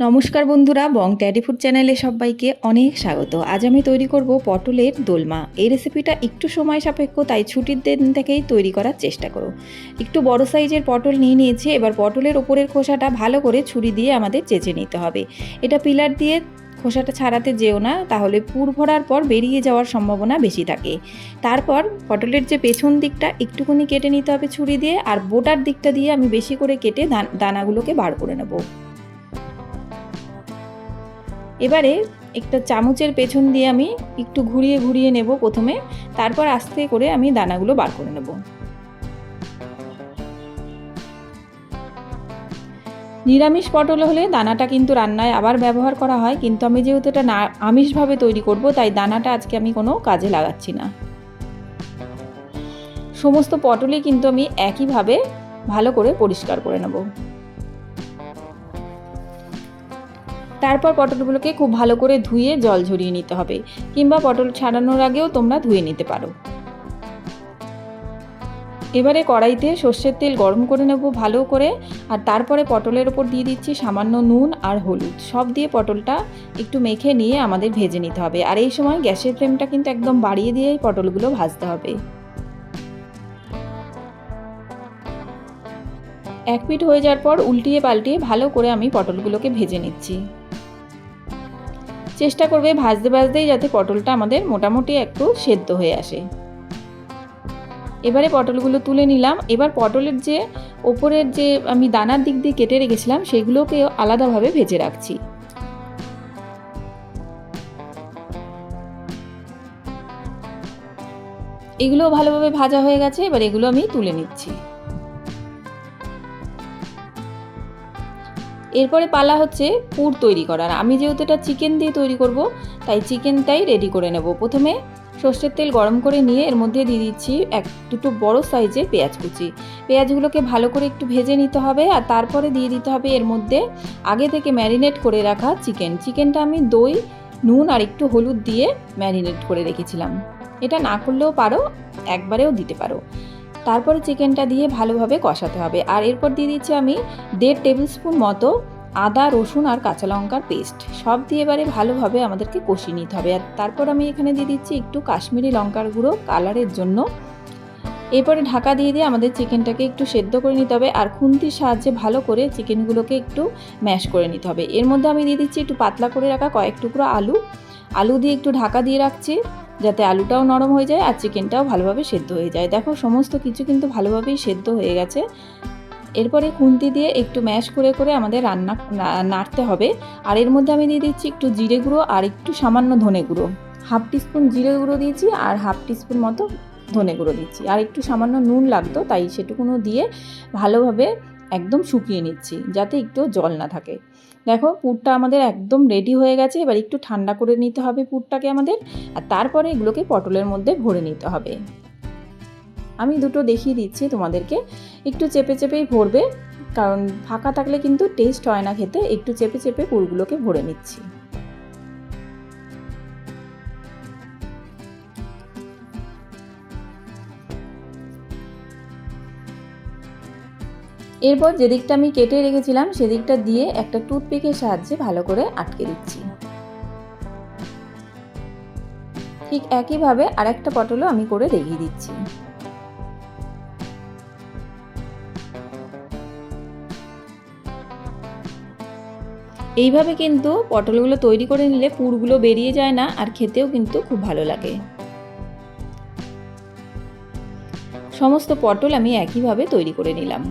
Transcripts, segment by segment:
নমস্কার বন্ধুরা, বং teddy food চ্যানেলে সবাইকে অনেক স্বাগত। আজ আমি তৈরি করব পটলের দোলমা। এই রেসিপিটা একটু সময় সাপেক্ষ, তাই ছুটির দিন থেকেই তৈরি করার চেষ্টা করো। একটু বড় সাইজের পটল নিয়ে নিয়েছি, এবার পটলের ওপরের খোসাটা ভালো করে ছুরি দিয়ে আমাদের চেঁচে নিতে হবে। এটা পিলার দিয়ে খোসাটা ছাড়াতে যেও না, তাহলে পুর ভরার পর বেরিয়ে যাওয়ার সম্ভাবনা বেশি থাকে। তারপর পটলের যে পেছন দিকটা, একটুখানি কেটে নিতে হবে ছুরি দিয়ে, আর বোটার দিকটা দিয়ে আমি বেশি করে কেটে দান- দানাগুলোকে বার করে নেব। এবারে একটা চামচের পেছন দিয়ে আমি একটু ঘুরিয়ে ঘুরিয়ে নেব প্রথমে, তারপর আস্তে করে আমি দানাগুলো বার করে নেব। নিরামিষ পটল হলে দানাটা কিন্তু রান্নায় আবার ব্যবহার করা হয়, কিন্তু আমি যেহেতু এটা না, আমিষভাবে তৈরি করব, তাই দানাটা আজকে আমি কোনো কাজে লাগাচ্ছি না। সমস্ত পটলই কিন্তু আমি একইভাবে ভালো করে পরিষ্কার করে নেব। তারপর পটলগুলোকে খুব ভালো করে ধুয়ে জল ঝরিয়ে নিতে হবে, কিংবা পটল ছাড়ানোর আগেও তোমরা ধুয়ে নিতে পারো। এবারে কড়াইতে সর্ষের তেল গরম করে নেব ভালো করে, আর তারপরে পটলের ওপর দিয়ে দিচ্ছি সামান্য নুন আর হলুদ। সব দিয়ে পটলটা একটু মেখে নিয়ে আমাদের ভেজে নিতে হবে, আর এই সময় গ্যাসের ফ্লেমটা কিন্তু একদম বাড়িয়ে দিয়েই পটলগুলো ভাজতে হবে। এক পিঠ হয়ে যাওয়ার পর উল্টিয়ে পাল্টিয়ে ভালো করে আমি পটলগুলোকে ভেজে নিচ্ছি। চেষ্টা করবে ভাজতে ভাজতেই যাতে পটলটা আমাদের মোটামুটি একটু সেদ্ধ হয়ে আসে। এবারে পটলগুলো তুলে নিলাম। এবার পটলের যে ওপরের যে আমি দানার দিক দিয়ে কেটে রেখেছিলাম, সেগুলোকে আলাদাভাবে ভেজে রাখছি। এগুলো ভালোভাবে ভাজা হয়ে গেছে, এবার এগুলো আমি তুলে নিচ্ছি। এরপরে পালা হচ্ছে পুর তৈরি করার। আমি যেহেতু এটা চিকেন দিয়ে তৈরি করব, তাই চিকেনটাই রেডি করে নেব। প্রথমে সর্ষের তেল গরম করে নিয়ে এর মধ্যে দিয়ে দিচ্ছি এক, দুটো বড় সাইজের পেঁয়াজ কুচি। পেঁয়াজগুলোকে ভালো করে একটু ভেজে নিতে হবে আর তারপরে দিয়ে দিতে হবে এর মধ্যে আগে থেকে ম্যারিনেট করে রাখা চিকেন। চিকেনটা আমি দই, নুন আর একটু হলুদ দিয়ে ম্যারিনেট করে রেখেছিলাম। এটা না করলেও পারো, একবারেও দিতে পারো। তারপরে চিকেনটা দিয়ে ভালোভাবে কষাতে হবে। আর এরপর দিয়ে দিচ্ছি আমি দেড় টেবিল স্পুন মতো আদা, রসুন আর কাঁচা লঙ্কার পেস্ট। সব দিয়ে এবারে ভালোভাবে আমাদেরকে কষিয়ে নিতে হবে। আর তারপর আমি এখানে দিয়ে দিচ্ছি একটু কাশ্মীরি লঙ্কার গুঁড়ো কালারের জন্য। এরপরে ঢাকা দিয়ে দিয়ে আমাদের চিকেনটাকে একটু সেদ্ধ করে নিতে হবে। আর খুন্তির সাহায্যে ভালো করে চিকেনগুলোকে একটু ম্যাশ করে নিতে হবে। এর মধ্যে আমি দিয়ে দিচ্ছি একটু পাতলা করে রাখা কয়েক টুকরো আলু। আলু দিয়ে একটু ঢাকা দিয়ে রাখছি। যাতে আলুটাও নরম হয়ে যায় আর চিকেনটাও ভালোভাবে সেদ্ধ হয়ে যায়। দেখো, সমস্ত কিছু কিন্তু ভালোভাবেই সেদ্ধ হয়ে গেছে। এরপরে খুন্তি দিয়ে একটু ম্যাশ করে করে আমাদের রান্না নাড়তে হবে। আর এর মধ্যে আমি দিয়ে দিচ্ছি একটু জিরে গুঁড়ো আর একটু সামান্য ধনে গুঁড়ো। হাফ টিস্পুন জিরে গুঁড়ো দিয়েছি আর হাফ টিস্পুন মতো ধনে গুঁড়ো দিচ্ছি। আর একটু সামান্য নুন লাগতো, তাই সেটুকুনো দিয়ে ভালোভাবে একদম শুকিয়ে নিচ্ছি, যাতে একটু জল না থাকে। দেখো, পুরটা আমাদের একদম রেডি হয়ে গেছে, এবার একটু ঠান্ডা করে নিতে হবে পুরটাকে আমাদের, আর তারপরে এগুলোকে পটলের মধ্যে ভরে নিতে হবে। আমি দুটো দেখিয়ে দিচ্ছি তোমাদেরকে, একটু চেপে চেপেই ভরবে, কারণ ফাঁকা থাকলে কিন্তু টেস্ট হয় না খেতে, একটু চেপে চেপে পুরগুলোকে ভরে নিচ্ছি। এরপর যেদিকটা আমি কেটে রেখেছিলাম সেদিকটা দিয়ে একটা টুথপিকের সাহায্যে ভালো করে আটকে দিচ্ছি। ঠিক একইভাবে আরেকটা পটলও আমি করে দেখিয়ে দিচ্ছি। এইভাবে কিন্তু পটলগুলো তৈরি করে নিলে পুরগুলো বেরিয়ে যায় না, আর খেতেও কিন্তু খুব ভালো লাগে। সমস্ত পটল আমি একইভাবে তৈরি করে নিলাম।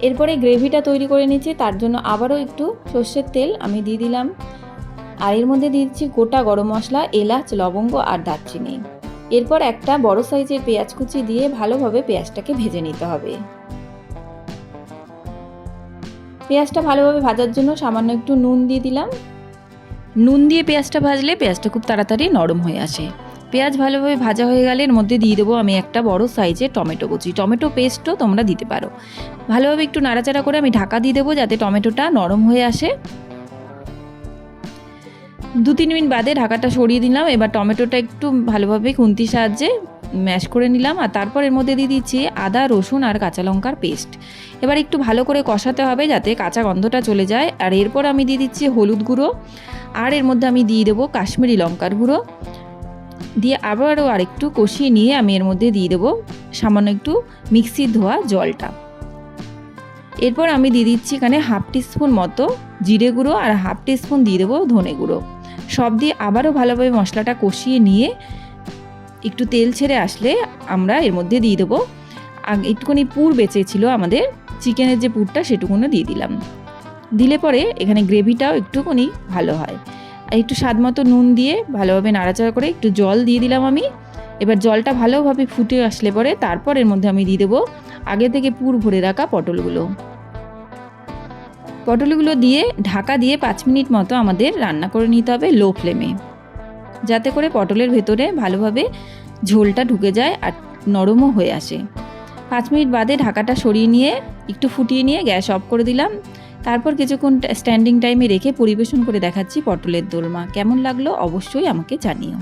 এরপরে গ্রেভিটা তৈরি করে নিচ্ছি, তার জন্য আবারও একটু সর্ষের তেল আমি দিয়ে দিলাম। আর এর মধ্যে দিয়ে দিচ্ছি গোটা গরম মশলা, এলাচ, লবঙ্গ আর দারচিনি। এরপর একটা বড় সাইজের পেঁয়াজ কুচি দিয়ে ভালোভাবে পেঁয়াজটাকে ভেজে নিতে হবে। পেঁয়াজটা ভালোভাবে ভাজার জন্য সামান্য একটু নুন দিয়ে দিলাম। নুন দিয়ে পেঁয়াজটা ভাজলে পেঁয়াজটা খুব তাড়াতাড়ি নরম হয়ে আসে। পেঁয়াজ ভালোভাবে ভাজা হয়ে গেলে এর মধ্যে দিয়ে দেবো আমি একটা বড় সাইজের টমেটো কুচি। টমেটো পেস্টও তোমরা দিতে পারো। ভালোভাবে একটু নাড়াচাড়া করে আমি ঢাকা দিয়ে দেবো যাতে টমেটোটা নরম হয়ে আসে। দু তিন মিনিট বাদে ঢাকাটা সরিয়ে দিলাম। এবার টমেটোটা একটু ভালোভাবে খুন্তির সাহায্যে ম্যাশ করে নিলাম। আর তারপর এর মধ্যে দিয়ে দিচ্ছি আদা, রসুন আর কাঁচা লঙ্কার পেস্ট। এবার একটু ভালো করে কষাতে হবে যাতে কাঁচা গন্ধটা চলে যায়। আর এরপর আমি দিয়ে দিচ্ছি হলুদ গুঁড়ো। আর এর মধ্যে আমি দিয়ে দেবো কাশ্মীরি লঙ্কার গুঁড়ো। দিয়ে আবারও আরেকটু কষিয়ে নিয়ে আমি এর মধ্যে দিয়ে দেবো সামান্য একটু মিক্সির ধোয়া জলটা। এরপর আমি দিয়ে দিচ্ছি এখানে হাফ টিস্পুন মতো জিরে গুঁড়ো আর হাফ টিস্পুন দিয়ে দেবো ধনে গুঁড়ো। সব দিয়ে আবারও ভালোভাবে মশলাটা কষিয়ে নিয়ে একটু তেল ছেড়ে আসলে আমরা এর মধ্যে দিয়ে দেবো। একটুখানি পুর বেঁচে ছিল আমাদের, চিকেনের যে পুরটা সেটুকুনো দিয়ে দিলাম। দিলে পরে এখানে গ্রেভিটাও একটুখানি ভালো হয়। একটু স্বাদ মতো নুন দিয়ে ভালোভাবে নাড়াচাড়া করে একটু জল দিয়ে দিলাম আমি। এবার জলটা ভালোভাবে ফুটে আসলে পরে তারপর এর মধ্যে আমি দিয়ে দেবো আগে থেকে পুর ভরে রাখা পটলগুলো। পটলগুলো দিয়ে ঢাকা দিয়ে পাঁচ মিনিট মতো আমাদের রান্না করে নিতে হবে লো ফ্লেমে। যাতে করে পটলের ভেতরে ভালোভাবে ঝোলটা ঢুকে যায় আর নরমও হয়ে আসে। পাঁচ মিনিট বাদে ঢাকাটা সরিয়ে নিয়ে একটু ফুটিয়ে নিয়ে গ্যাস অফ করে দিলাম। তারপর কিছুক্ষণ স্ট্যান্ডিং টাইমে রেখে পরিবেশন করে দেখাচ্ছি পটলের দোলমা। কেমন লাগল অবশ্যই আমাকে জানিও।